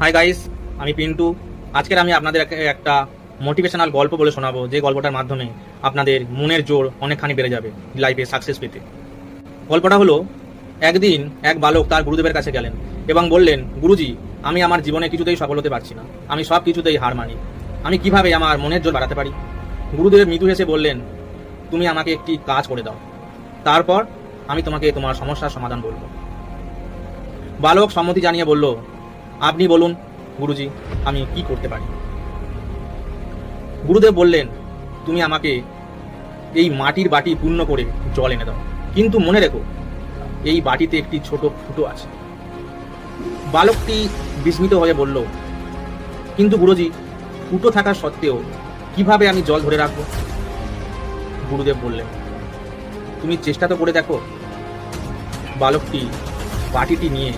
Hi guys আমি পিন্টু। আজকের আমি আপনাদের একটা মোটিভেশনাল গল্প বলে শোনাবো, যে গল্পটার মাধ্যমে আপনাদের মনের জোর অনেকখানি বেড়ে যাবে লাইফে সাকসেস পেতে। গল্পটা হলো, একদিন এক বালক তার গুরুদেবের কাছে গেলেন এবং বললেন, গুরুজি, আমি আমার জীবনে কিছুতেই সফল হতে পারছি না। আমি সব কিছুতেই হার মানি। আমি কীভাবে আমার মনের জোর বাড়াতে পারি? গুরুদেব মৃদু হেসে বললেন, তুমি আমাকে একটি কাজ করে দাও। তারপর আমি তোমাকে তোমার সমস্যার সমাধান বলব। বালক সম্মতি জানিয়ে বলল আপনি বলুন, গুরুজি, আমি কি করতে পারি? গুরুদেব বললেন, তুমি আমাকে এই মাটির বাটি পূর্ণ করে জল এনে দাও। কিন্তু মনে রেখো, এই বাটিতে একটি ছোট ফুটো আছে। বালকটি বিস্মিত হয়ে বলল, কিন্তু গুরুজি, ফুটো থাকা সত্ত্বেও কীভাবে আমি জল ধরে রাখব? গুরুদেব বললেন, তুমি চেষ্টা তো করে দেখো, বালকটি বাটিটি নিয়ে